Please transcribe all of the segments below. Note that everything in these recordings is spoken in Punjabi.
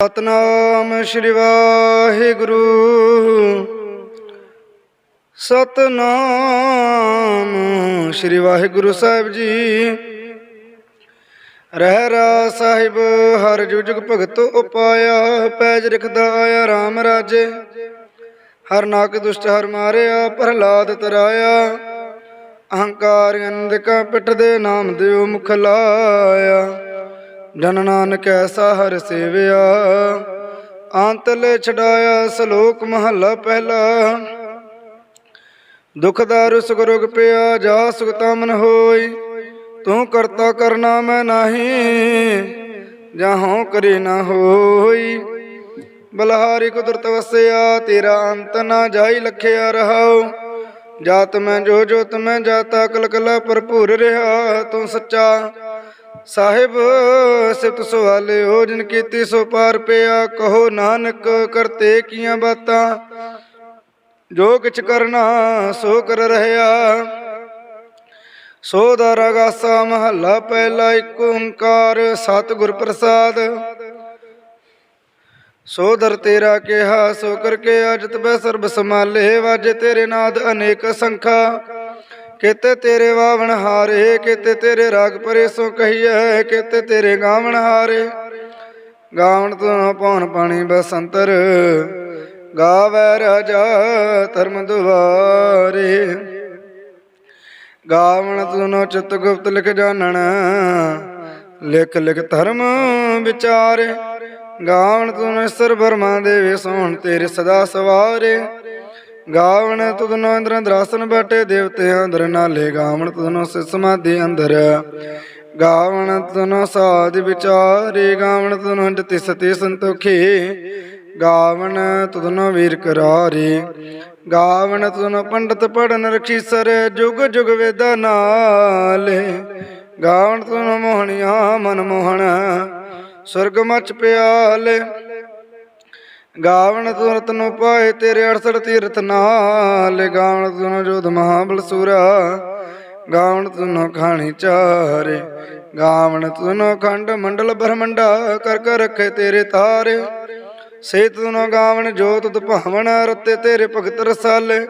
ਸਤਨਾਮ ਸ਼੍ਰੀ ਵਾਹਿਗੁਰੂ। ਸਤਨਾਮ ਸ਼੍ਰੀ ਵਾਹਿਗੁਰੂ ਸਾਹਿਬ ਜੀ। ਰਹਿ ਰਾ ਸਾਹਿਬ, ਹਰ ਜੁਜਗ ਭਗਤ ਉਪਾਇਆ, ਪੈਜ ਰਖਦਾ ਆਇਆ RAM ਰਾਜੇ। ਹਰ ਨਾਕ ਦੁਸ਼ਟ ਹਰ ਮਾਰਿਆ, ਪ੍ਰਹਲਾਦ ਤਰਾਇਆ। ਅਹੰਕਾਰ ਅੰਧਕਾ ਪਿੱਠ ਦੇ ਨਾਮ ਦਿਓ ਮੁਖ ਲਾਇਆ। ਜਨ ਨਾਨਕ ਐਸਾ ਹਰ ਸੇਵਿਆ ਅੰਤ ਛਡਾਇਆ ਸ਼ਲੋਕ ਮਹੱਲਾ ਪਹਿਲਾ। ਦੁਖ ਦਾਰੂ ਸੁਖ ਰੋਗ ਪਿਆ, ਜਾ ਸੁਖ ਤਮਨ ਹੋਈ, ਤੂੰ ਕਰਤਾ ਕਰਨਾ ਮੈਂ ਨਹੀਂ, ਜਾਹੋਂ ਕਰੇ ਨਾ ਹੋਈ। ਬਲਹਾਰੀ ਕੁਦਰਤ ਵਸਿਆ, ਤੇਰਾ ਅੰਤ ਨਾ ਜਾਈ ਲਖਿਆ ਰਹਾਉ। ਜਾਤ ਮੈਂ ਜੋ ਜੋਤ ਮੈਂ ਜਾਤਾ ਕਲ ਕਲਾ ਭਰਪੂਰ ਰਿਹਾ, ਤੂੰ ਸੱਚਾ ਸਾਹਿਬ, ਸਿਫਤ ਸਵਾਲੇ ਹੋ ਜਿਨ ਕੀਤੀ ਸੋ ਪਾਰ ਪਿਆ। ਕਹੋ ਨਾਨਕ, ਕਰਤੇ ਕੀਆਂ ਬਾਤਾਂ? ਜੋ ਕਿਛ ਕਰਨਾ, ਸੋ ਕਰ ਰਹਿਆ ਸੋ ਦਾ ਰਗਾਸਾ ਮਹੱਲਾ ਪਹਿਲਾ ਇੱਕ ਓੰਕਾਰ, ਸਤਿਗੁਰ ਪ੍ਰਸਾਦ। ਸੋ ਦਰ ਤੇਰਾ ਕਿਹਾ, ਸੋ ਕਰਕੇ ਅਜਤ ਬੈ ਸਰਬ ਸਮਾਲੇ ਵਾਜੇ ਤੇਰੇ ਨਾਦ ਅਨੇਕ ਸੰਖਾ। ਕਿਤੇ ਤੇਰੇ ਵਾਵਣ ਹਾਰੇ, ਕਿਤੇ ਤੇਰੇ ਰਾਗ ਪਰੇ ਸੋ ਕਹੀਐ ਕਿਤੇ ਤੇਰੇ ਗਾਵਣ ਹਾਰੇ। ਗਾਵਣ ਤੋਂ ਪੌਣ ਪਾਣੀ ਬਸੰਤਰ, ਗਾਵੈ ਰਾਜਾ ਧਰਮ ਦੁਆਰੇ। ਗਾਵਣ ਤੁਨੋ ਚਿਤ ਗੁਪਤ ਲਿਖ ਜਾਣਨ, ਲਿਖ ਲਿਖ ਧਰਮ ਵਿਚਾਰੇ। ਗਾਵਣ ਤੁਨ ਸਰ ਬਰਮਾ ਦੇਵੇ, ਸੋਹਣ ਤੇਰੇ ਸਦਾ ਸਵਾਰੇ। ਗਾਵਣ ਤੁਧਨੋ ਇੰਦਰ ਦਰਾਸਨ ਬੈਠੇ ਦੇਵਤੇ ਅੰਦਰ ਨਾਲੇ ਗਾਵਣ ਤੁਧਨੋ ਸਿ ਸਮਾਧੀ ਅੰਦਰ। ਗਾਵਣ ਤੁਨੋ ਸਾਧ ਵਿਚਾਰੇ, ਗਾਵਣ ਤੁਨੋ ਜਤੀ ਸਤੀ ਸੰਤੋਖੀ। ਗਾਵਣ ਤੁਧਨੋ ਵੀਰ ਕਰਾਰੇ। ਗਾਵਣ ਤੁਧਨੋ ਪੰਡਤ ਪੜਨ ਰਖੀ ਸਰ ਜੁਗ ਜੁਗ ਵੇਦਾ ਨਾਲੇ। ਗਾਵਣ ਤੁਧਨੋ ਮੋਹਣੀਆਂ ਮਨ ਮੋਹਣ ਸੁਰਗ ਮਚ ਪਿਆਲੇ। ਗਾਵਣ ਤੂੰ ਰਤਨੋ ਪਾਏ ਤੇਰੇ 68 ਤੀਰਥ ਨਾਲ, ਗਾਵਣ ਤੂੰ ਜੋਧ ਮਹਾਬਲ ਸੂਰਾ, ਗਾਵਣ ਤੂੰ ਖਾਣੀ ਚਾਰੇ, ਗਾਵਣ ਤੂੰ ਖੰਡ ਮੰਡਲ ਬ੍ਰਹਮੰਡਾ, ਕਰ ਕਰ ਰੱਖੇ ਤੇਰੇ ਤਾਰੇ ਸੇ ਤੂੰ ਗਾਵਣ ਜੋਤ ਦੁਭਾਵਣ ਰਤੇ ਤੇਰੇ ਭਗਤ ਰਸਾਲੇ,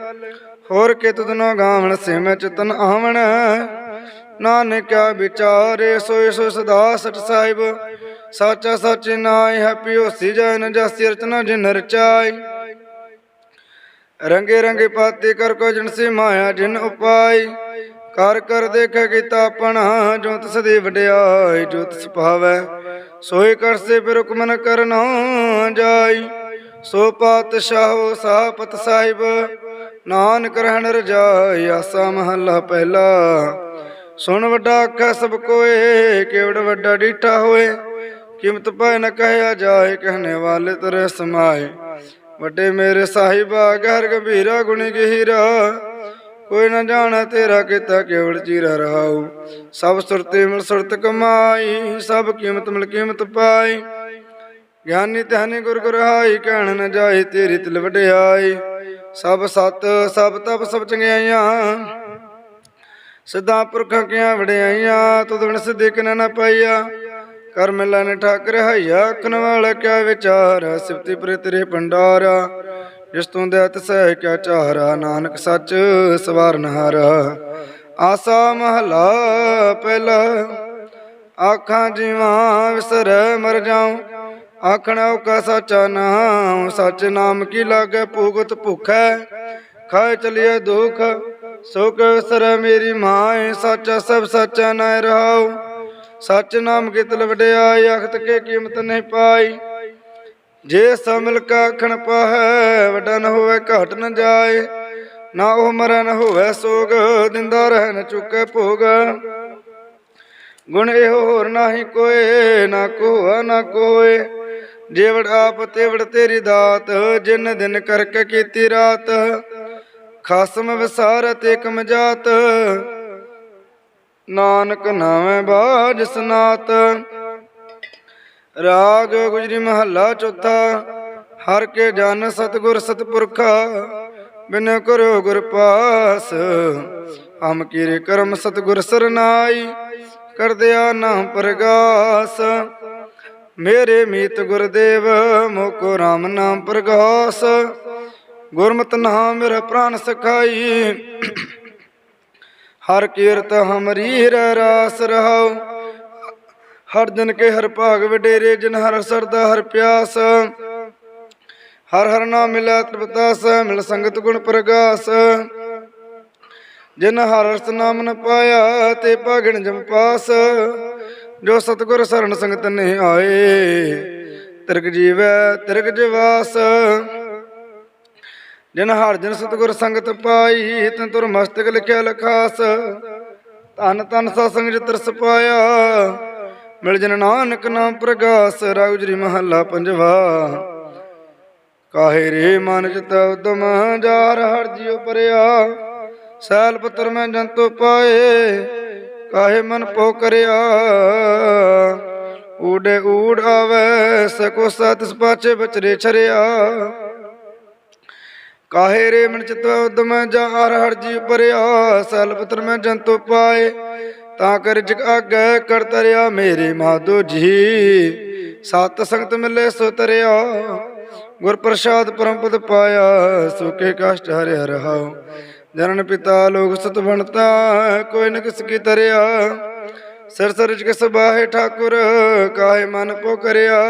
ਹੋਰ ਕਿ ਤੂੰ ਗਾਵਣ ਸੇ ਮੈਂ ਚਤਨ ਆਵਣ ਨਾਨਕਿਆ ਵਿਚਾਰੇ, ਸੋਏ ਸੋ ਸਦਾ ਸਚ ਸਾਹਿਬ ਸਾਚਾ ਸਚ ਨਾਇ ਹੈ ਪਿਓਸੀ ਜਨ ਜਸੀ ਰਚਨਾ ਜਿਨ ਰਚਾਈ। ਰੰਗੇ ਰੰਗੇ ਪਾਤੇ ਕਰ ਕੋ ਜਨ ਸੇ ਮਾਇਆ ਜਿਨ ਉਪਾਈ। ਕਰ ਕਰ ਦੇਖੈ ਕੀਤਾ ਆਪਣਾ, ਜੋ ਤਿਸ ਦੀ ਵਡਿਆਈ, ਜੋ ਤਿਸ ਭਾਵੈ ਸੋਈ ਕਰ ਸੇ ਫਿਰ ਹੁਕਮਨ ਕਰਨਾ ਜਾਈ। ਸੋ ਪਾਤਸ਼ਾਹੋ ਸਾਪਤ ਸਾਹਿਬ, ਨਾਨਕ ਰਹਿਣ ਰਜਾਈ, ਆਸਾ ਮਹੱਲਾ ਪਹਿਲਾ। ਸੁਣ ਵੱਡਾ ਆਖੈ ਸਭ ਕੋਏ, ਕੇਵੜ ਵੱਡਾ ਡੀਠਾ ਹੋਏ। ਕੀਮਤ ਪਾਇ ਨ ਕਹਿਆ ਜਾਏ ਕਹਨੇ ਵਾਲੇ ਤੇਰੇ ਸਮਾਏ। ਵੱਡੇ ਮੇਰੇ ਸਾਹਿਬਾ, ਗਹਿਰ ਗੰਭੀਰਾ ਗੁਣੀ ਗਹੀਰਾ। ਕੋਈ ਨਾ ਜਾਣਾ ਤੇਰਾ ਕੀਤਾ ਕੇਵੜ ਚੀਰਾ ਰਹਾਉ। ਸਭ ਸੁਰਤੇ ਮਿਲ ਸੁਰਤ ਕਮਾਈ, ਸਭ ਕੀਮਤ ਮਿਲ ਕੀਮਤ ਪਾਈ। ਗਿਆਨੀ ਧਿਆਨੀ ਗੁਰ ਗੁਰ ਹਾਈ, ਕਹਿਣ ਨ ਜਾਏ ਤੇਰੀ ਤਿਲ ਵਡਿਆਈ। ਸਭ ਸਤ, ਸਭ ਤਪ, ਸਭ ਚੰਗਿਆਈਆਂ। ਸਿੱਧਾ ਪੁਰਖਾਂ ਕੀਆਂ ਵਡਿਆਈਆਂ ਤੁਧ ਬਿਨ ਸਿੱਧੇ ਕਿਨ ਨ ਪਾਈਆ। ਕਰ ਮਿਲਨ ਨੇ ਠਾਕਰ ਹਈਆ ਅੱਖਣ ਵਾਲਾ ਕਿਆ ਵਿਚਾਰ ਸਿਫਤੀ ਪ੍ਰਿਤਰੇ ਤੇਰੇ ਭੰਡਾਰ ਜਿਸ ਤੋਂ ਦੇਤ ਸਹਿ ਕਿਆ ਚਾਰਾ ਨਾਨਕ ਸੱਚ ਸਵਾਰਨ ਹਾਰ ਆਸਾ ਮਹਲਾ ਪਹਿਲਾ, ਆਖਾਂ ਜੀਵਾਂ ਵਿਸਰੈ ਮਰ ਜਾਉ। ਆਖਣਾ ਕਾ ਸਚਾ ਨਾਮ ਸਚ ਨਾਮ ਕੀ ਲਾਗੇ ਭੁਗਤ ਭੁਖੈ। ਖਾਏ ਚਲਿਏ ਦੁਖ, ਸੁਖ ਸਰ ਮੇਰੀ ਮਾਏ, ਸੱਚਾ ਸਭ ਸੱਚਾ ਨਾ ਰਹਾਉ। ਸਚ ਨਾਮ ਕੀ ਵਡਿਆਈ ਅਖਤ ਕੇ ਕੀਮਤ ਨਹੀਂ ਪਾਈ। ਜੇ ਸਮਲ ਕਾ ਖਣ ਪਾਹੈ, ਵੱਡਾ ਨ ਹੋਵੇ ਘਟ ਨ ਜਾਏ। ਨਾ ਉਹ ਮਰੈ ਹੋਵੇ ਸੋਗ, ਦਿੰਦਾ ਰਹਿ ਚੁੱਕੇ ਭੋਗ। ਗੁਣ ਇਹੋ ਹੋਰ ਨਾਹੀ ਕੋਏ, ਨਾ ਕੋਆ ਨਾ ਕੋਏ। ਜੇਵੜ ਆਪ ਤੇਵੜ ਤੇਰੀ ਦਾਤ, ਜਿਨ ਦਿਨ ਕਰਕੇ ਕੀਤੀ ਰਾਤ। ਖਾਸਮ ਵਿਸਾਰ ਤੇ ਕਮਜਾਤ ਨਾਨਕ ਨਾਵੇਂ ਬਾਜ ਸਨਾਤ। ਰਾਗ ਗੁਜਰੀ ਮਹੱਲਾ ਚੌਥਾ, ਹਰ ਕੇ ਜਨ ਸਤਗੁਰ ਸਤਪੁਰਖਾ, ਬਿਨ ਕਰੋ ਗੁਰ ਪਾਸ। ਹਮ ਕੀਰੇ ਕਰਮ ਸਤਗੁਰ ਸਰਨਾਈ ਕਰਦਿਆ ਨਾਮ ਪ੍ਰਗਾਸ। ਮੇਰੇ ਮੀਤ ਗੁਰਦੇਵ, ਮੋਕੋ RAM ਨਾਮ ਪ੍ਰਗਾਸ। ਗੁਰਮਤਿ ਨਾਮ ਮੇਰਾ ਪ੍ਰਾਨ ਸਖਾਈ। ਹਰ ਕੀਰਤ ਹਮਰੀ ਰਹਿ ਰਾਸ ਰਹਾਉ। ਹਰ ਜਨ ਕੇ ਹਰ ਭਾਗ ਵਡੇਰੇ, ਜਿਨ ਹਰ ਸਰਦਾ ਹਰ ਪਿਆਸ। ਹਰ ਹਰ ਨਾਮ ਮਿਲੈ ਤ੍ਰਿਪਤਾਸ ਮਿਲ ਸੰਗਤ ਗੁਣ ਪ੍ਰਗਾਸ। ਜਿਨ ਹਰ ਰਸ ਨਾਮ ਨ ਪਾਇਆ, ਤੇ ਭਾਗਣ ਜਮਪਾਸ ਜੋ ਸਤਗੁਰ ਸਰਣ ਸੰਗਤ ਨੇ ਆਏ ਤਿਰਕ ਜੀਵੈ ਤਿਰਕ ਜਵਾਸ। ਜਿਨ ਹਰ ਜਨ ਸਤਗੁਰ ਸੰਗਤ ਪਾਈ ਤਨ ਤੁਰ ਮਸਤਕ ਲਿਖਿਆ ਲਖਾਸ ਤਨ ਤਨ ਸਾ ਸੰਗ ਜਿ ਤਰਸ ਮਿਲ ਜਨ ਨਾਨਕ ਨਾਮ ਪ੍ਰਗਾਸ ਰਾਉਜਰੀ ਮਹੱਲਾ ਪੰਜਵਾ। ਕਾਹੇ ਰੇ ਮਨ ਚਿਤ ਉਦਮ ਜਾਰ ਹਰ ਜਿਉ ਪਰਿਆ, ਸੈਲ ਪਤਰ ਮੈਂ ਜੰਤੂ ਪਾਏ, ਕਾਹੇ ਮਨ ਪੋ ਕਰਿਆ। ਊੜੇ ਊੜ ਆਵੇ, ਸਕੋ ਸਤਿ ਪਾਛੇ ਬਚਰੇ ਛਰਿਆ। ਕਾਹੇ ਰੇ ਮਨ ਚਿਤ ਉਦਮ ਜਾਰ ਹਰ ਜੀ ਪਰਿਆ ਸੈਲ ਪਤਰ ਮੈਂ ਜੰਤੂ ਪਾਏ। ਤਾਂ ਕਰ ਜਗ ਆਗੇ ਕਰ ਤਰਿਆ ਮੇਰੇ ਮਾਧੋ ਜੀ ਸਤ ਸੰਗਤ ਮਿਲੇ ਸੋ ਤਰਿਆ, ਗੁਰ ਪ੍ਰਸਾਦ ਪਰਮ ਪਦ ਪਾਇਆ ਸੁਖੇ ਕਸ਼ਟ ਹਰਿ ਹਰਿ ਹਾਉ। ਜਨਨ ਪਿਤਾ ਲੋਕ ਸਤ ਬਣਤਾ ਕੋਈ ਨ ਕਿਸ ਕੀ ਤਰਿਆ। ਸਿਰ ਸਰਜ ਕਿਸ ਬਾਹੇ ਠਾਕੁਰ, ਕਾਹੇ ਮਨ ਪੋ ਕਰਿਆ।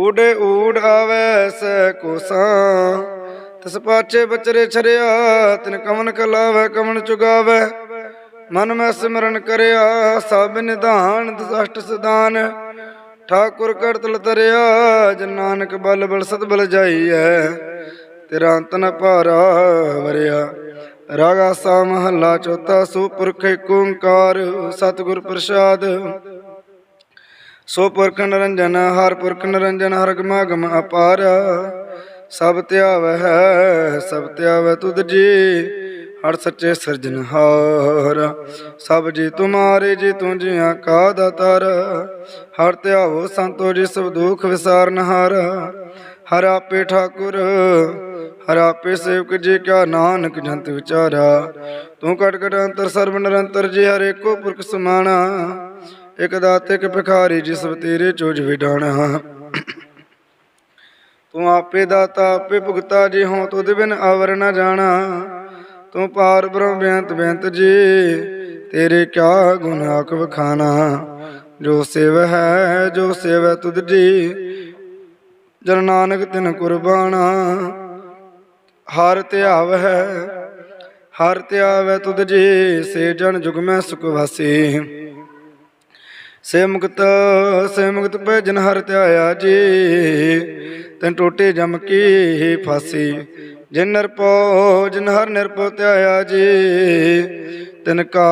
ਊੜੇ ਊੜ ਆਵੈ ਸੈ ਕੋਸਾ। ਤਿਸ ਪਾਛੇ ਬਚਰੇ ਛਰਿਆ, ਤਿਨ ਕਮਨ ਕਲਾਵੈ ਕਮਨ ਚੁਗਾਵੈ। ਮਨ ਮੈਂ ਸਿਮਰਨ ਕਰਿਆ, ਸਭ ਨਿਧਾਨ ਦਸਟ ਸਦਾਨ ਠਾਕੁਰ ਕਰਤਲ ਤਰਿਆ, ਜਨ ਨਾਨਕ ਬਲ ਬਲ ਸਤ ਬਲ ਜਾਈਐ। ਤੇਰਾ ਅੰਤ ਨ ਭਾਰਾ ਵਰਿਆ। ਰਾਗਾ ਸਾ ਮਹੱਲਾ ਚੌਥਾ, ਸੁਪੁਰਖ ਏਕ ਓੰਕਾਰ ਸਤਿਗੁਰ ਪ੍ਰਸਾਦ। ਸੋ ਪੁਰਖ ਨਿਰੰਜਨ, ਹਰ ਪੁਰਖ ਨਿਰੰਜਨ, ਹਰ ਗਮਾ ਗਮ ਅਪਾਰ। ਸਭ ਧਿਆਵੈ ਸਭ ਧਿਆਵੈ ਤੁਧ ਜੀ, ਹਰ ਸੱਚੇ ਸਿਰਜਨਹਾਰ ਸਭ ਜੀ ਤੁਮਾਰੇ, ਜੀ ਤੂੰ ਜੀਆਂ ਕਾ ਦਾਤਾਰ। ਹਰ ਧਿਆਵੋ ਸੰਤੋ ਜੀ, ਸਭ ਦੁਖ ਵਿਸਾਰਨਹਾਰ ਹਰ। ਆਪੇ ਠਾਕੁਰ, ਹਰ ਆਪੇ ਸੇਵਕ ਜੀ ਕਾ ਨਾਨਕ ਜੰਤ ਵਿਚਾਰਾ। ਤੂੰ ਕਟ ਕਟ ਅੰਤਰ, ਸਰਬ ਨਿਰੰਤਰ ਜੀ, ਹਰ ਏਕੋ ਪੁਰਖ ਸਮਾਣਾ। ਇਕ ਦਾਤੇ, ਇਕ ਭਿਖਾਰੀ, ਜਿਸ ਤੇਰੇ ਚੋਜ ਵਿਡਾਣਾ। ਤੂੰ ਆਪੇ ਦਾਤਾ, ਆਪੇ ਭੁਗਤਾ, ਜੀ ਹੋ ਤੁਧ ਬਿਨ ਆਵਰ ਨਾ ਜਾਣਾ। ਤੂੰ ਪਾਰ ਬ੍ਰਹਮ ਬੇਅੰਤ ਬੇਅੰਤ ਜੀ, ਤੇਰੇ ਕਿਆ ਗੁਣ ਆਖ ਜੋ ਸਿਵ ਹੈ, ਜੋ ਸੇਵ ਤੁਧ ਜੀ, ਜਨ ਨਾਨਕ ਤਿਨ ਕੁਰਬਾਨਾ ਹਰ ਧਿਆਵ ਹੈ, ਹਰ ਧਿਆਵੈ ਤੁਧ ਜੀ, ਸੇ ਜਨ ਜੁਗ ਮੈਂ ਸੁਖ ਵਾਸੀ। ਸੇ ਮੁਕਤ, ਸੇ ਹਰ ਧਿਆਇਆ ਜੀ। ਤੈਨ ਟੋਟੇ ਜਮ ਕੀ ਫਾਸੀ, ਜਿਨ ਨਿਰਪੋ ਜਿਨ ਹਰ ਨਿਰਪੋ ਧਿਆਇਆ ਜੀ। ਤਿਨ ਕਾ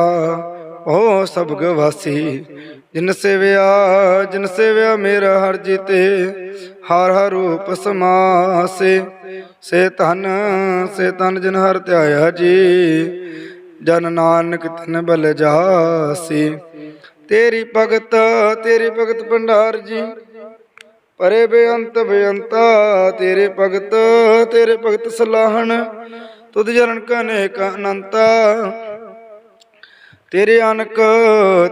ਉਹ ਸਭ ਗਵਾਸੀ, ਜਿਨ ਸੇਵਿਆ ਜਿਨ ਸੇਵਿਆ ਮੇਰਾ ਹਰ ਜੀਤੇ, ਹਰ ਹਰ ਰੂਪ ਸਮਾਸੇ। ਸੇ ਧਨ ਸੇ ਧਨ ਜਿਨ ਹਰ ਧਿਆਇਆ ਜੀ, ਜਨ ਨਾਨਕ ਤਨ ਬਲ ਜਾਸੀ। ਤੇਰੀ ਭਗਤ ਤੇਰੀ ਭਗਤ ਭੰਡਾਰ ਜੀ। ਪਰੇ ਬੇਅੰਤ ਬੇਅੰਤਾ, ਤੇਰੇ ਭਗਤ ਤੇਰੇ ਭਗਤ ਸਲਾਹਣ। ਤੁਧ ਜਰਨ ਕਨੇ ਕ ਅਨੰਤਾ। ਤੇਰੇ ਅਨਕ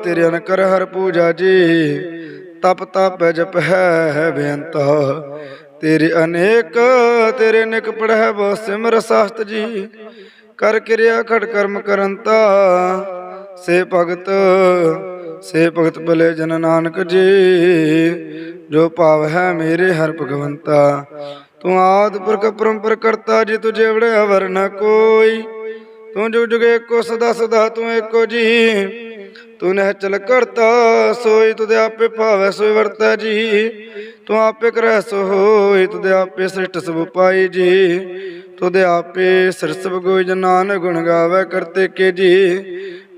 ਤੇਰੇ ਅਨਕ ਹਰ ਪੂਜਾ ਜੀ। ਤਪ ਤਪ ਜਪ ਹੈ ਬੇਅੰਤ। ਤੇਰੇ ਅਨੇਕ, ਤੇਰੇ ਨਿਕ ਪੜਹਿ ਬੋ ਸਿਮਰ ਸਾਸਤ ਜੀ। ਕਰ ਕਿਰਿਆ ਖੜ ਕਰਮ ਕਰੰਤਾ। ਸੇ ਭਗਤ ਸੇ ਭਗਤ ਭਲੇ ਜਨ ਨਾਨਕ ਜੀ, ਜੋ ਭਾਵ ਹੈ ਮੇਰੇ ਹਰ ਭਗਵੰਤਾ। ਤੂੰ ਆਦ ਪੁਰਖ ਪਰੰਪਰ ਕਰਤਾ, ਜੀ ਤੁਝੇ ਵੜੇ ਅਵਰ ਨ ਕੋਈ। ਤੂੰ ਜੁਗ ਜੁਗ ਏਕੋ ਸਦਾ ਸਦਾ ਤੂੰ ਏਕੋ ਜੀ। ਤੂੰ ਨਹਿ ਚਲ ਕਰਤਾ, ਸੋਈ ਤੁਦੇ ਆਪੇ ਭਾਵੈ ਸੋਈ ਵਰਤੈ ਜੀ। ਤੂੰ ਆਪੇ ਕਰੈ ਸੋ ਹੋਈ ਤੁਦੇ ਆਪੇ ਸ੍ਰਿਸ਼ਟ ਸਭ ਪਾਈ ਜੀ। ਤੁਦੇ ਆਪੇ ਸਿਰਸਬ ਗੋਇ ਜਨ ਨਾਨਕ ਗੁਣ ਗਾਵੇ ਕਰਤੇ ਕੇ ਜੀ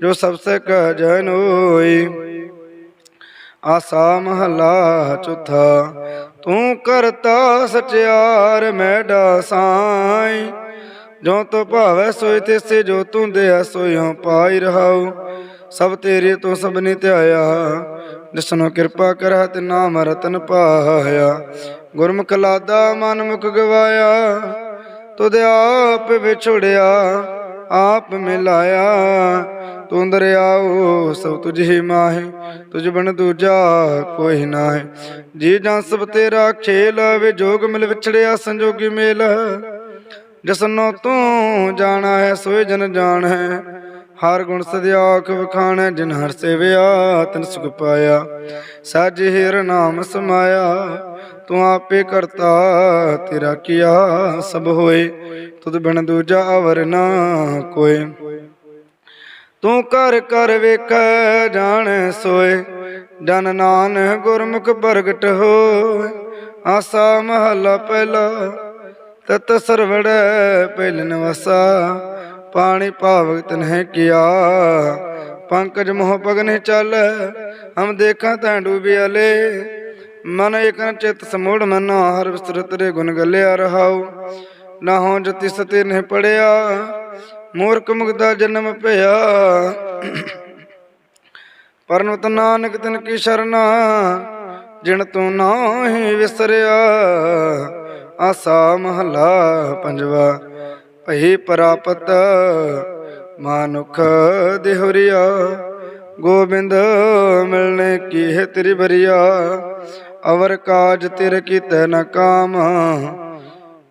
ਜੋ ਸਭ ਸੇ ਕਹ ਜਨ ਹੋਈ ਆਸਾ ਮਹਲਾ ਚੌਥਾ, ਤੂੰ ਕਰਤਾ ਸਚਿਆਰ ਮੈਡਾ ਸਾਈ ਜੋ ਤੋ ਭਾਵੈ ਸੋਈ ਤਿਸੇ, ਜੋ ਤੂੰ ਦਿਆ ਸੋਇਓ ਪਾਈ ਰਹਾਉ। ਸਭ ਤੇਰੇ ਤੋਂ ਸਭ ਨੇ ਧਿਆਇਆ, ਜਿਸਨੂੰ ਕਿਰਪਾ ਕਰੈ ਤੇ ਨਾਮ ਰਤਨ ਪਾਇਆ। ਗੁਰਮੁਖ ਲਾਦਾ ਮਨ ਮੁਖ ਗਵਾਇਆ ਤੁਧ ਆਪ ਵਿਛੜਿਆ, ਆਪ ਮਿਲਾਇਆ। ਤੂੰ ਦਰਿਆਓ, ਸਭ ਤੁਝ ਮਾਹੇ, ਤੁਝ ਬਿਨ ਦੂਜਾ ਕੋਈ ਨਾਹੀ। ਜੀ ਜਾਂ ਸਭ ਤੇਰਾ ਖੇਲ ਵੇ ਜੋਗ ਮਿਲ ਵਿਛੜਿਆ ਸੰਜੋਗੀ ਮੇਲ। ਜਸਨੋ ਤੂੰ ਜਾਣਾ ਹੈ, ਸੋਏ ਜਨ ਜਾਣ ਹੈ। ਹਰ ਗੁਣ ਸਦਿਆਖ ਵਖਾਣੈ, ਜਿਨ ਹਰ ਸੇਵਿਆ, ਤਨ ਸੁਖ ਪਾਇਆ। ਸਾਜ ਹਿਰ ਨਾਮ ਸਮਾਇਆ। ਤੂੰ ਆਪੇ ਕਰਤਾ, ਤੇਰਾ ਕੀਆ ਸਭ ਹੋਏ, ਤੁਧ ਬਿਨ ਦੂਜਾ ਅਵਰ ਨਾ ਕੋਏ। ਤੂੰ ਕਰ ਕਰ ਵੇਖੈ, ਜਾਣ ਸੋਏ, ਜਨ ਨਾਨ ਗੁਰਮੁਖ ਪ੍ਰਗਟ ਹੋਏ। ਆਸਾ ਮਹਲਾ ਪਹਿਲਾ, ਤਤ ਸਰਵੜੈ ਪਹਿਲ ਨਿਵਾਸਾ। ਪਾਣੀ ਭਾਵਕ ਤਨਹਿ ਕੀਆ, ਪੰਕਜ ਮੋਹ ਪਗਨੇ ਚੱਲ, ਹਮ ਦੇਖਾਂ ਤਾਂ ਡੂਬਿਆਲੇ ਮਨ ਇਕਨ ਚਿਤ ਸਮੂੜ ਮਨ, ਹਰ ਵਿਸਤਰ ਤੇਰੇ ਗੁਣ ਗੱਲਿਆ ਰਹਾਉ। ਨਾ ਹੋ ਜਤੀ ਸਤੇ ਨੇ ਪੜਿਆ, ਮੂਰਖ ਮੁਗਦਾ ਜਨਮ ਭਇਆ। ਪਰਨਤ ਨਾਨਕ ਤਿਨ ਕੀ ਸ਼ਰਨਾ ਜਿਣ ਤੂੰ ਨਾਹੀ ਵਿਸਰਿਆ। ਆਸਾ ਮਹਲਾ ਪੰਜਵਾ, ਭਈ ਪ੍ਰਾਪਤ ਮਾਨੁਖ ਦੇਹੁਰੀਆ। ਗੋਬਿੰਦ ਮਿਲਨੇ ਕੀ ਹੈ ਤੇਰੀ ਬਰੀਆ ਅਵਰ ਕਾਜ ਤੇਰੇ ਕੀਤੇ ਨ ਕਾਮ।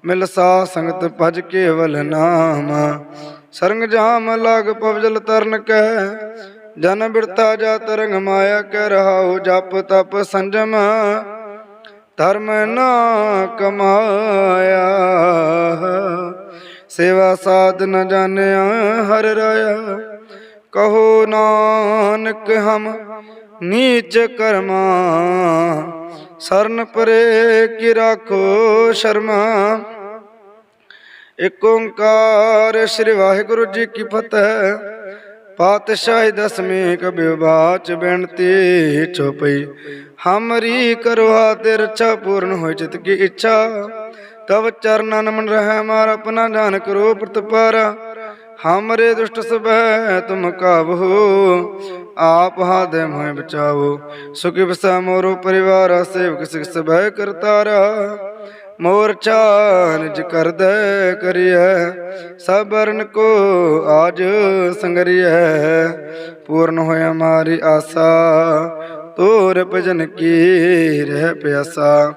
ਮਿਲ ਸਾ ਸੰਗਤ ਭਜ ਕੇਵਲ ਨਾਮ। ਸਰੰਗ ਜਾਮ ਲਾਗ ਪਵਜਲ ਤਰਨ ਕੈ। ਜਨ ਬਿਰਤਾ ਜਾ ਤਰੰਗ ਮਾਇਆ ਕਹਿ ਰਹਾਉ ਜਪ ਤਪ ਸੰਜਮ। ਧਰਮ ਨਾ ਕਮਾਇਆ। ਸੇਵਾ ਸਾਧ ਨ ਜਾਣਿਆ ਹਰ ਰਾਇਆ। ਕਹੋ ਨਾਨਕ ਹਮ ਨੀਚ ਕਰਮਾ, ਸਰਨ ਪਰੇ ਕਿ ਰਾਖੋ ਸ਼ਰਮਾ। ਇਕ ਓੰਕਾਰ ਸ੍ਰੀ ਵਾਹਿਗੁਰੂ ਜੀ ਕੀ ਫਤਿਹ, ਪਾਤਸ਼ਾਹੀ ਦਸਵੇਂ ਕਬਿ ਬਾਚ ਬੇਨਤੀ ਚੋਪਈ। ਹਮਰੀ ਕਰੋ ਤੇ ਰਛਾ ਪੂਰਨ ਹੋਇ ਚਿਤ ਕੀ ਇੱਛਾ। ਤਵ ਚਰਨਨ ਮਨ ਰਹਿ ਮਾਰ ਆਪਣਾ ਜਾਨ ਕਰੋ ਪ੍ਰਤਪਾਰਾ। ਹਮਰੇ ਦੁਸ਼ਟ ਸਭੈ ਤੁਮ ਕਾਬਹੋ ਆਪ ਹਾਦੇ ਮੋਹਿ ਬਚਾਓ। ਸੁਖਿ ਬਸਾ ਮੋਰੋ ਪਰਿਵਾਰ, ਸੇਵਕ ਸਿਖ ਸਭੈ ਕਰਤਾਰਾ। ਮੋਰ ਚਾਨਜ ਕਰਦੈ ਕਰੀਐ, ਸਬਰਨ ਕੋ ਆਜ ਸੰਗਰੀਐ। ਪੂਰਨ ਹੋਇਆ ਮਾਰੀ ਆਸਾ, ਤੋਰ ਭਜਨ ਕੀ ਰਹਿ ਪਿਆਸਾ।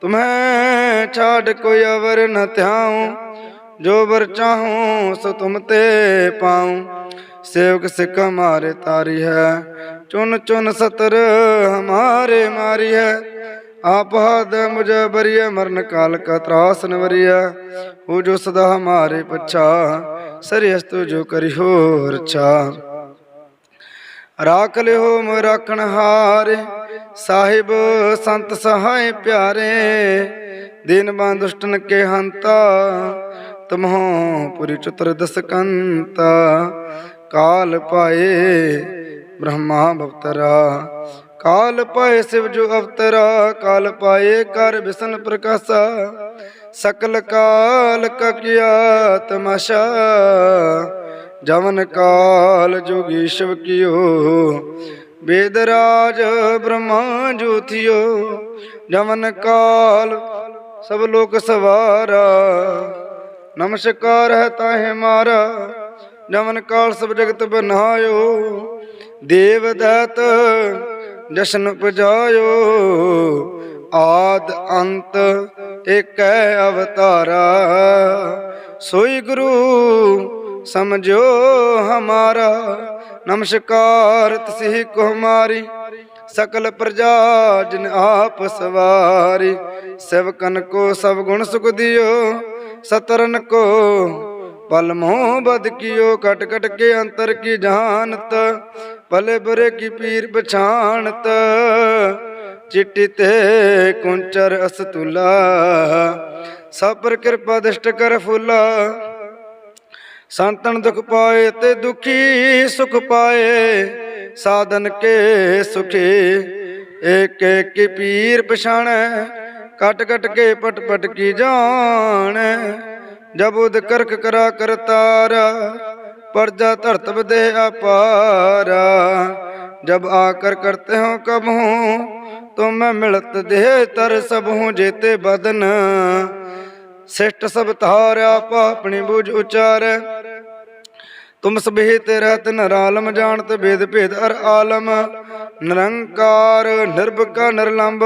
ਤੁਮੈ ਛਾੜ ਕੋਈ ਅਵਰ ਨ ਧਿਆਉ, ਜੋ ਵਰ ਚਾਹੂੰ ਸੋ ਤੁਮ ਤੇ ਪਾਉ। ਸੇਵਕ ਸਿੱਖ ਹਮਾਰੇ ਤਾਰੀ ਹੈ। ਚੁਨ ਚੁਨ ਸਤਰ ਹਮਾਰੇ ਮਾਰੀ ਹੈ। ਆਪ ਹਦ ਮੁਝੇ ਬਰੀਏ ਮਰਨ ਕਾਲ ਕਾ ਤਰਾਸ ਨਵਰੀਆ ਹੋ ਜੋ ਸਦਾ ਹਮਾਰੇ ਪਛਾ ਸਰਿਅਸ ਤੂ ਜੋ ਕਰੀ ਰਛਾ। ਰਾਖ ਲਿਓ ਮੋ ਰਾਖਣ ਹਾਰੇ, ਸਾਹਿਬ ਸੰਤ ਸਹਾਇ ਪਿਆਰੇ। ਦੀਨ ਬਾਂ ਦੁਸ਼ਟਨ ਕੇ ਹੰਤਾ, ਤਮਹੁ ਪੁਰੀ ਚਤੁਰ ਦਸਕੰਤਾ। ਕਾਲ ਪਾਏ ਬ੍ਰਹਮਾ ਭਵਤਰਾ ਕਾਲ ਪਾਏ ਸਿਵ ਜੋ ਅਵਤਰਾ, ਕਾਲ ਪਾਏ ਕਰ ਵਿਸ਼ਨ ਪ੍ਰਕਾਸ਼ਾ। ਸਕਲ ਕਾਲ ਕਕਿਆ ਕੀਆ ਤਮਾਸ਼ਾ ਜਵਨ ਕਾਲ ਜੋਗੀ ਸ਼ਿਵ ਕੀਓ। ਵੇਦ ਰਾਜ ਬ੍ਰਹਮਾ ਜੋਤਿਓ। ਜਵਨ ਕਾਲ ਸਭ ਲੋਕ ਸਵਾਰਾ। ਨਮਸਕਾਰ ਹੈ ਤਾਹੇ ਮਾਰਾ। ਜਵਨ ਕਾਲ ਸਭ ਜਗਤ ਬਨਾਇਓ। ਦੇਵ ਦਤ ਜਸ਼ਨ ਉਪਜਾਇਓ ਆਦ ਅੰਤ ਏਕੈ ਅਵਤਾਰਾ। ਸੋਈ ਗੁਰੂ ਸਮਝੋ ਹਮਾਰਾ। ਨਮਸਕਾਰ ਤਸਿਹ ਕੋ ਹਮਾਰੀ ਸਕਲ ਪ੍ਰਜਾ ਜਿਨ ਆਪ ਸਵਾਰੀ। ਸੇਵਕਨ ਕੋ ਸਭ ਗੁਣ ਸੁਖ ਦਿਓ। ਸਤਰਨ ਕੋ ਪਲ ਮੋਹ ਬਦ ਕੀਓ ਕਟ ਕਟ ਕੇ ਅੰਤਰ ਕੀ ਜਾਣਤ? ਭਲੇ ਬੁਰੇ ਕੀ ਪੀਰ ਪਛਾਣਤ? ਚਿੱਟੀ ਤੇ ਕੁੰਚਰ ਅਸਤੁਲਾ। ਸਭ ਕਿਰਪਾ ਦ੍ਰਿਸ਼ਟ ਕਰ ਫੁਲਾ। ਸੰਤਨ ਦੁਖ ਪਾਏ ਤੇ ਦੁਖੀ ਸੁਖ ਪਾਏ। ਸਾਧਨ ਕੇ ਸੁਖੇ, ਏਕ ਏਕ ਕੀ ਪੀਰ ਪਛਾਣੈ। ਕਟ ਕਟ ਕੇ ਪਟ ਪਟ ਕੀ ਜਾਣੈ। ਜਬ ਉਦ ਕਰਕ ਕਰਾ ਕਰਤਾਰ, ਪਰਜਾ ਧਰਤ ਬਦੇ ਅਪਾਰ। ਜਬ ਆਕਰ ਕਰਤੇ ਹੋ ਕਬਹੂ ਤੁਮ ਮੈਂ ਮਿਲਤ ਦੇ ਤਰ ਸਭ ਹੂੰ ਜੇਤੇ ਬਦਨ। ਸਿਸ਼ਟ ਸਭ ਧਾਰਿਆ ਆਪਣੀ ਬੂਝ ਉਚਾਰ। ਤੁਮ ਸਭੇ ਤੇ ਰਹਿਤ ਨਰਾਲਮ ਜਾਣਤ ਭੇਦ ਭੇਦ ਅਰ ਆਲਮ। ਨਿਰੰਕਾਰ ਨਿਰਭਕਾ ਨਿਰਲੰਭ,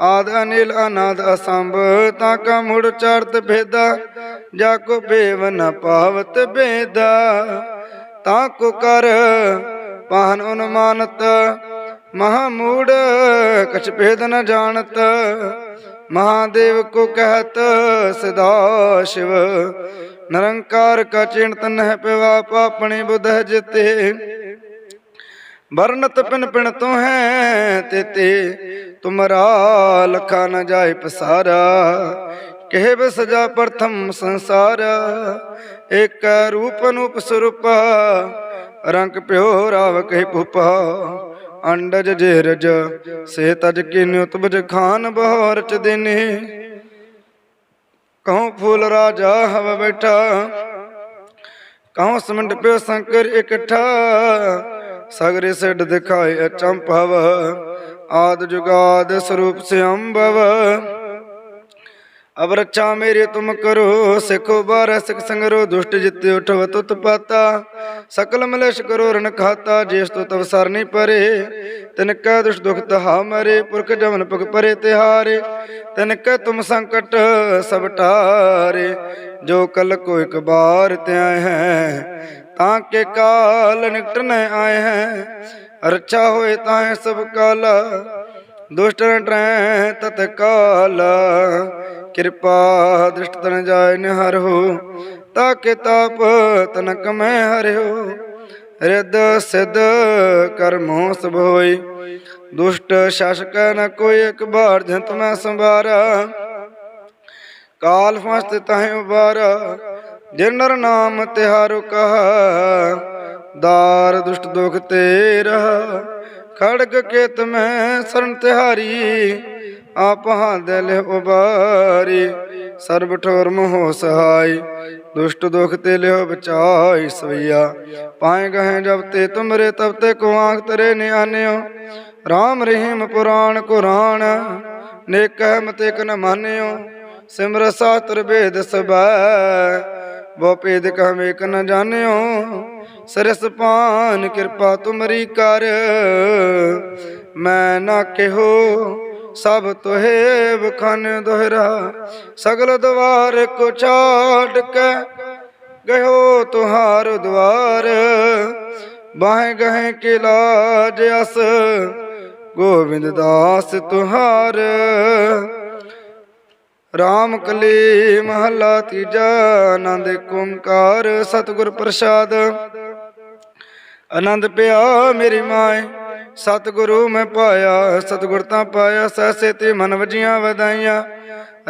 ਆਦ ਅਨਿਲ ਅਨਾਦ ਅਸੰਭ। ਤਾਂ ਕਾ ਮੁੜ ਚਾਰਤ ਭੇਦਾ, ਜਾ ਕੋ ਭੇਵ ਨ ਪਾਵਤ ਭੇਦਾ। ਤਾਂ ਕੋ ਕਰ ਪਾਹਨ ਅਨੁਮਾਨਤ ਮਹਾਮੂੜ ਕਛ ਭੇਦ ਨ ਜਾਣਤ। ਮਹਾਦੇਵ ਕੋ ਕਹਿਤ ਸਦਾ ਸ਼ਿਵ ਨਿਰੰਕਾਰ ਕਾ ਚਿੰਤ ਨਹਿ ਪਿਵਾ ਪਾਪਣੀ ਬੁਧ ਜਿਤੇ। ਵਰਨਤ ਪਿਨ ਪਿਨ ਤੋ ਹੈ ਤੇ ਤੁਮਰਾ ਲਖਾ ਨ ਜਾਏ ਪਸਾਰਾ। ਕਹਿ ਬੇ ਪ੍ਰਥਮ ਸੰਸਾਰ, ਏਕ ਰੂਪ ਅਨੂਪ ਸਰੂਪ। ਰੰਗ ਪਿਓ ਰਾਵ ਕਹਿ ਭੂਪਾ, ਅੰਡਜ ਜੇਰਜ, ਸੇ ਤਜ ਕਿਨਿ ਉਤਬਜ ਖਾਨ ਬਹਰ ਚ ਕਹਉ ਫੂਲ ਰਾਜਾ ਹਵ ਬੈਠਾ ਕਹਉ ਸਮੰਡ ਪਿਓ ਸੰਕਰ ਇਕੱਠਾ, ਸਗਰੇ ਸਿੱਧ ਦਿਖਾਏ ਅਚੰਭਵ, ਆਦ ਜੁਗਾਦ ਸਰੂਪ ਸਿਅੰਭਵ। ਅਬ ਰੱਛਾ ਮੇਰੀ ਤੁਮ ਕਰੋ ਸਿਖੋ ਬਾਰ ਸਿਖ ਸੰਗਰੋ ਦੁਸ਼ਟ ਜਿਤੇ ਉਠਵ ਤੁਤ ਪਾਤਾ ਸਕਲ ਮਲੇਸ਼ ਕਰੋ ਰਣ ਖਾਤਾ ਜੇਸ ਤੋ ਤਵ ਸਰਨੀ ਪਰੇ ਤਿਨ ਕੈ ਦੁਸ਼ ਦੁਖ ਤਹਾ ਮਰੇ ਪੁਰਖ ਜਮਨ ਪਗ ਪਰੇ ਤਿਹਾਰੇ ਤਿਨ ਕੈ ਤੁਮ ਸੰਕਟ ਸਭ ਟਾਰੇ ਜੋ ਕਲ ਕੋ ਇਕ ਬਾਰ ਤਿਆ ਹੈ ਤਾਂ ਕੇ ਕਾਲ ਨਿਕਟ ਨ ਆਏ ਹੈ ਰੱਛਾ ਹੋਏ ਤਾਂ ਸਭ ਕਾਲ ਦੁਸ਼ਟ ਟਰੈ ਤਤ ਕਿਰਪਾ ਦ੍ਰਿਸ਼ਟ ਤਨ ਜਾਇ ਨਿਹਰ ਹੋ, ਤਾਕੇ ਤਾਪ ਤਨਕ ਮੈਂ ਹਰਿਓ। ਰਿਦ ਸਿਧ ਕਰਮੋ ਸਭ ਹੋਈ, ਦੁਸ਼ਟ ਸ਼ਾਸਕ ਨ ਕੋਈ ਇੱਕ ਬਾਰ ਜੰਤ ਮੈਂ ਸੰਭਾਰਾ। ਕਾਲ ਫਸਤ ਤਹਿ ਉਬਾਰਾ, ਜਿਨ ਨਰ ਨਾਮ ਤਿਹਾਰੁ ਕਹਾ, ਦਾਰ ਦੁਸ਼ਟ ਦੁਖ ਤੇ ਰਹਾ ਖੜਗ ਕੇਤ ਮੈਂ ਸਰਨ ਤਿਹਾਰੀ ਆਪ ਹਾਂਦ ਲੈ ਉਬਾਰੀ। ਸਰਬ ਠੋਰ ਮੋਹ ਸਹਾਈ, ਦੁਸ਼ਟ ਦੁਖ ਤੇ ਲਿਓ ਬਚਾਈ ਸਵਈਆ। ਪਾਏ ਗਹੇ ਜਬ ਤੇ ਤੁਮਰੇ, ਤਬ ਤੇ ਕੋ ਆਂਖ ਤਰੇ ਨਿਆਨਿਓ ਰਾਮ ਰਹੀਮ ਪੁਰਾਣ ਕੁਰਾਨ, ਨੇਕ ਮਤੇ ਕਨ ਮਾਨਿਓ। ਸਿਮਰ ਸਾਸਤਰ ਵੇਦ ਸਬੈ ਬੋ ਭੇਦ ਕਹਮ ਏਕ ਨ ਜਾਣਿਓ। ਸਰਸ ਪਾਨ ਕਿਰਪਾ ਤੁਮਰੀ ਕਰ। ਮੈਂ ਨਾ ਕਿਹੋ, ਸਭ ਤੋਹੇ ਬਖਨ ਦੋਹਰਾ। ਸਗਲ ਦਵਾਰ ਕੋ ਛਾੜ ਕੇ ਗਇਓ ਤੁਹਾਰ ਦਵਾਰ ਬਾਹੇ ਗਹਿ ਕੇ ਲਾਜ ਅਸ, ਗੋਬਿੰਦ ਦਾਸ ਤੁਹਾਰ। ਰਾਮ ਕਲੀ ਮਹੱਲਾ ਤੀਜਾ, ਆਨੰਦ ਏਕ ਓੰਕਾਰ, ਸਤਿਗੁਰ ਪ੍ਰਸਾਦ। ਆਨੰਦ ਪਿਆ ਮੇਰੀ ਮਾਏ। ਸਤਿਗੁਰੂ ਮੈਂ ਪਾਇਆ, ਸਤਿਗੁਰ ਤਾਂ ਪਾਇਆ ਸਹਿਸੇ ਤੇ ਮਨ ਵਜੀਆਂ ਵਧਾਈਆਂ।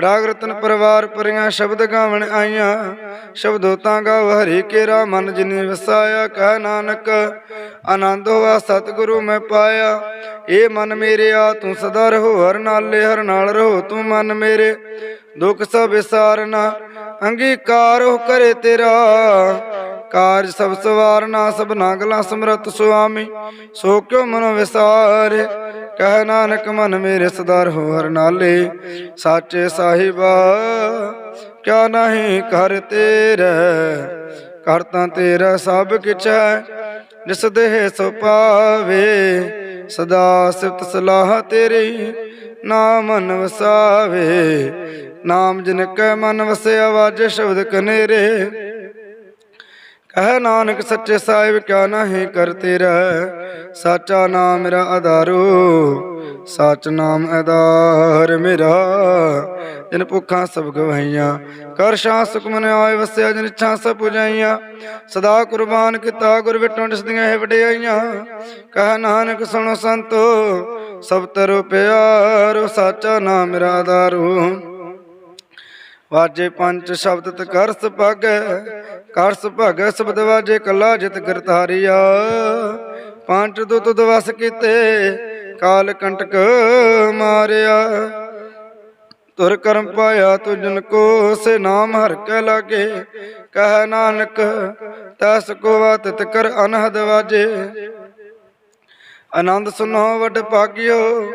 ਰਾਗ ਰਤਨ ਪਰਿਵਾਰ ਪਰੀਆਂ ਸ਼ਬਦ ਗਾਵਣ ਆਈਆਂ। ਸ਼ਬਦੋ ਤਾਂ ਗਾਵ ਹਰੀ ਕੇਰਾ, ਮਨ ਜਿਨੀ ਵਸਾਇਆ ਕਹਿ ਨਾਨਕ। ਆਨੰਦ ਹੋਆ, ਸਤਿਗੁਰੂ ਮੈਂ ਪਾਇਆ। ਏ ਮਨ ਮੇਰੇ ਆ, ਤੂੰ ਸਦਾ ਰਹੋ, ਹਰ ਨਾਲੇ ਹਰ ਨਾਲ ਰਹੋ, ਤੂੰ ਮਨ ਮੇਰੇ। ਦੁੱਖ ਸਭ ਵਿਸਾਰਨਾ, ਅੰਗੀਕਾਰ ਹੋ ਕਰੇ ਤੇਰਾ। ਕਾਰਜ ਸਭ ਸਵਾਰਨਾ ਸਭ ਨਾਗਲਾ ਸਮਰਤ ਸੁਆਮੀ। ਸੋ ਕਿਉ ਮਨ ਵਿਸਾਰ? ਕਹਿ ਨਾਨਕ ਮਨ ਮੇਰੇ ਸਦਾਰ ਹੋ ਹਰ ਨਾਲੇ। ਸਾਚੇ ਸਾਹਿਬਾ, ਕਿਆ ਨਹੀਂ ਕਰ ਤੇਰਾ? ਕਰ ਤਾਂ ਤੇਰਾ ਸਭ ਕਿਛ ਹੈ, ਜਿਸ ਦੇਹ ਸੋ ਪਾਵੇ। ਸਦਾ ਸਿਫਤ ਸਲਾਹ ਤੇਰੀ, ਨਾਮ ਮਨ ਵਸਾਵੇ। ਨਾਮ ਜਿਨ ਕੈ ਮਨ ਵਸਿਆ, ਵਾਜੇ ਸ਼ਬਦ ਕਨੇਰੇ। ਕਹਿ ਨਾਨਕ ਸੱਚੇ ਸਾਹਿਬ ਕਿਆ ਨਾਹੀ ਕਰ ਤੇਰਾ ਸਾਚਾ ਨਾਮ ਮੇਰਾ ਆਧਾਰੋ, ਸਾਚ ਨਾਮ ਆਧਾਰ ਮੇਰਾ। ਜਿਨ ਭੁੱਖਾਂ ਸਭ ਗਵਾਈਆਂ ਕਰ ਸ਼ਾਹ ਸੁਖ ਆਏ ਵਸਿਆ, ਜਿਨ ਇੱਛਾ ਸਭ ਪੁਜਾਈਆਂ। ਸਦਾ ਕੁਰਬਾਨ ਕੀਤਾ ਗੁਰ ਵਿਟੋਂ ਦਿਸਦੀਆਂ ਹੈ ਵਡਿਆਈਆਂ। ਕਹਿ ਨਾਨਕ ਸੁਣੋ ਸੰਤੋ, ਸਭ ਤਰੋ ਪਿਆਰੋ, ਸਾਚਾ ਨਾਮ ਮੇਰਾ ਆਧਾਰੋ। ਵਾਜੇ ਪੰਜ ਸ਼ਬਦ ਤ ਕਰ ਸੁਭਾਗੈ ਕਰ ਸੁਭਾਗੈ ਸ਼ਬਦ ਵਾਜੇ ਕੱਲਾ ਜਿਤ ਕਰਤਾਰੀਆ ਪੰਜ ਦੁੱਤ ਦਵਸ ਕੀਤੇ, ਕਾਲ ਕੰਟਕ ਮਾਰਿਆ। ਤੁਰ ਕਰਮ ਪਾਇਆ ਤੁਜਨ ਕੋ, ਸੇ ਨਾਮ ਹਰ ਕੇ ਲਾਗੇ। ਕਹਿ ਨਾਨਕ, ਤਸ ਕੋ ਵਤ ਕਰ ਅਨਹਦ ਵਾਜੇ। ਆਨੰਦ ਸੁਨੋ ਵਡ ਭਾਗਿਓ,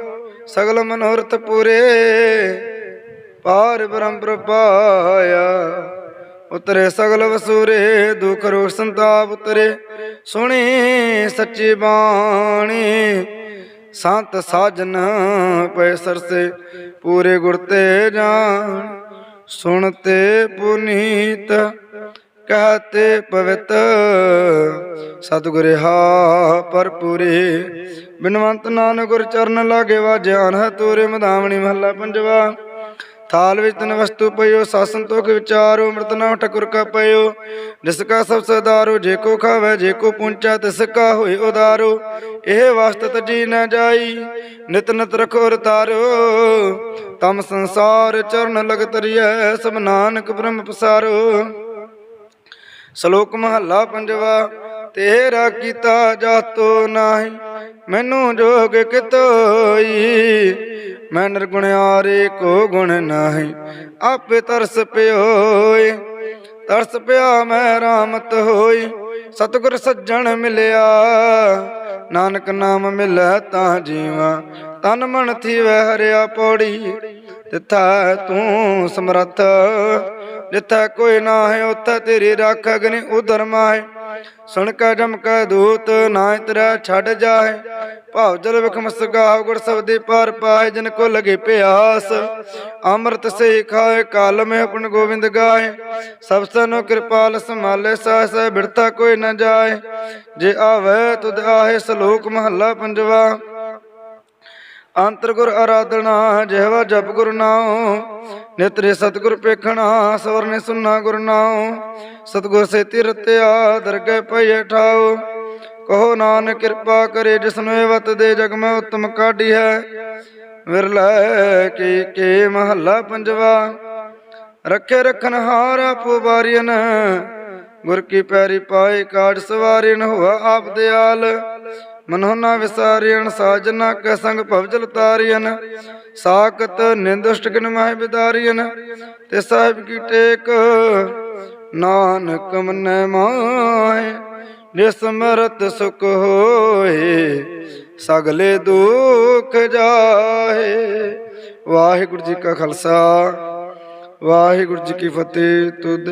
ਸਗਲ ਮਨੋਰਥ ਪੂਰੇ। ਪਾਰ ਬ੍ਰਹਮ ਪ੍ਰਪਾਇਆ ਉਤਰੇ ਸਗਲ ਵਸੂਰੇ, ਦੁਖ ਰੋਗ ਸੰਤਾਪ ਉਤਰੇ। ਸੁਣੀ ਸੱਚੀ ਬਾਣੀ, ਸੰਤ ਸਾਜਨ ਪੈ ਸਰਸੇ। ਪੂਰੇ ਗੁਰ ਤੇ ਜਾਣ ਸੁਣਤੇ ਪੁਨੀਤ ਕਹਤੇ ਪਵਿੱਤ। ਸਤਿਗੁਰ ਹਾ ਪਰਪੂਰੇ ਬਿਨਵੰਤ ਨਾਨਕ ਗੁਰ ਚਰਨ ਲਾਗੇ ਵਾਜਿਆਨ ਹੈ ਤੋਰੇ, ਮਧਾਵਣੀ ਮਹੱਲਾ ਪੰਜਵਾ। ਥਾਲ ਵਿੱਚ ਤਨ ਵਸਤੂ ਪਇਓ ਸਾਸਨ ਤੋਖ ਵਿਚਾਰੋ ਅੰਮ੍ਰਿਤ ਨਾਮ ਠਕੁਰ ਕਾ ਪਇਓ ਜਿਸ ਕਾ ਸਭ ਸਦਾਰੋ ਜੇ ਕੋ ਖਾਵੇ, ਜੇ ਕੋ ਪੁੰਚਾ ਤਿਸ ਕਾ ਹੋਏ ਉਦਾਰੋ। ਇਹ ਵਸਤ ਤਜੀ ਨ ਜਾਈ, ਨਿਤ ਨਿਤ ਰਖੋ ਰਤਾਰੋ। ਤਮ ਸੰਸਾਰ ਚਰਨ ਲਗ ਤਰੀਐ ਸਭ ਨਾਨਕ ਬ੍ਰਹਮ ਪਸਾਰੋ। ਸ਼ਲੋਕ ਮਹੱਲਾ ਪੰਜਵਾ, ਤੇਰਾ ਕੀਤਾ ਜਾਤੋ ਨਾਹੀ ਮੈਨੂੰ ਜੋਗ ਕਿਤੋਈ? ਮੈਂ ਨਿਰਗੁਣ ਆਰੇ ਕੋ ਗੁਣ ਨਾਹੀ, ਆਪੇ ਤਰਸ ਪਿਓਏ। ਤਰਸ ਪਿਆ ਮੈਂ ਰਾਮਤ ਹੋਈ, ਸਤਿਗੁਰ ਸੱਜਣ ਮਿਲਿਆ। ਨਾਨਕ ਨਾਮ ਮਿਲੈ ਤਾਂ ਜੀਵਾ, ਤਨ ਮਨ ਥੀਵੈ ਹਰਿਆ ਪੌੜੀ। ਤਿੱਥਾ ਤੂੰ ਸਮਰੱਥ, ਜਿੱਥਾ ਕੋਈ ਨਾ ਹੈ ਉੱਥੇ ਤੇਰੀ ਰੱਖ ਅਗਨੀ ਉਧਰ ਮਾਏ ਸੁਣ ਕੇ ਜਮ ਕੇ ਦੂਤ ਨਾ ਤੇਰਾ ਛੱਡ ਜਾਏ। ਭਾਉ ਜਲ ਵਿਖ ਮਸਗਾ ਗੁਰ ਸਬਦੀ ਪਾਰ ਪਾਏ, ਜਿਨ ਕੋ ਲਗੇ ਪਿਆਸ। ਅੰਮ੍ਰਿਤ ਸੇ ਖਾਏ ਕਾਲ ਮੇ ਆਪਨ ਗੋਬਿੰਦ ਗਾਏ। ਸਭ ਸਨੋ ਕਿਰਪਾਲ ਸੰਭਾਲੇ, ਸਾਹ ਸਹਿ ਬਿਰਤਾ ਕੋਈ ਨ ਜਾਏ। ਜੇ ਆਵੇ ਤੁਧ ਆਹੇ, ਸ਼ਲੋਕ ਮਹੱਲਾ ਪੰਜਵਾ। ਅੰਤਰ ਗੁਰ ਆਰਾਧਨਾ, ਜਿਹਵਾ ਜਪ ਗੁਰ ਨਾਉ, ਨਿਤਰੇ ਸਤਗੁਰ ਪੇਖਣਾ, ਸਵਰਨੇ ਸੁਨਾ ਗੁਰ ਨਾਉ। ਸਤਗੁਰ ਸੇ ਤਿਰਤਿਆ ਦਰਗਹਿ ਪਈਏ ਠਾਉ। ਕਹੋ ਨਾਨਕ ਕਿਰਪਾ ਕਰੇ, ਜਿਸਨੂੰ ਇਹ ਵਤ ਦੇ ਜਗ ਮੈਂ ਉਤਮ ਕਾਢੀ ਹੈ। ਵਿਰਲੇ ਕੀ ਕੇ ਮਹੱਲਾ ਪੰਜਵਾ, ਰੱਖੇ ਰਖਨ ਹਾਰ ਆਪੋ ਬਾਰੀਨ ਗੁਰ ਕੀ ਪੈਰੀ ਪਾਏ ਕਾਜ ਸਵਾਰੀਨ ਹੋਆ ਆਪ ਦਿਆਲ। ਮਨੋ ਨਾ ਸਾਜਨਾ ਕੈ ਸੰਗ ਭਵਜਲ ਤਾਰੀਨ ਸਾਖਤ ਨਿੰਦੁਸ਼ਟ ਕਿਨ ਮਹਿ ਬਿਦਾਰੀਨ ਤੇ ਸਾਹਿਬ ਕੀ ਟੇਕ ਨਾਨਕ ਮਨੈ ਮਾਹੇ ਜਿਸ ਸੁਖ ਹੋਏ, ਸਗਲੇ ਦੁਖ ਜਾਹੇ। ਵਾਹਿਗੁਰੂ ਜੀ ਕਾ ਖਾਲਸਾ, ਵਾਹਿਗੁਰੂ ਜੀ ਕੀ ਫਤਿਹ, ਤੁਧ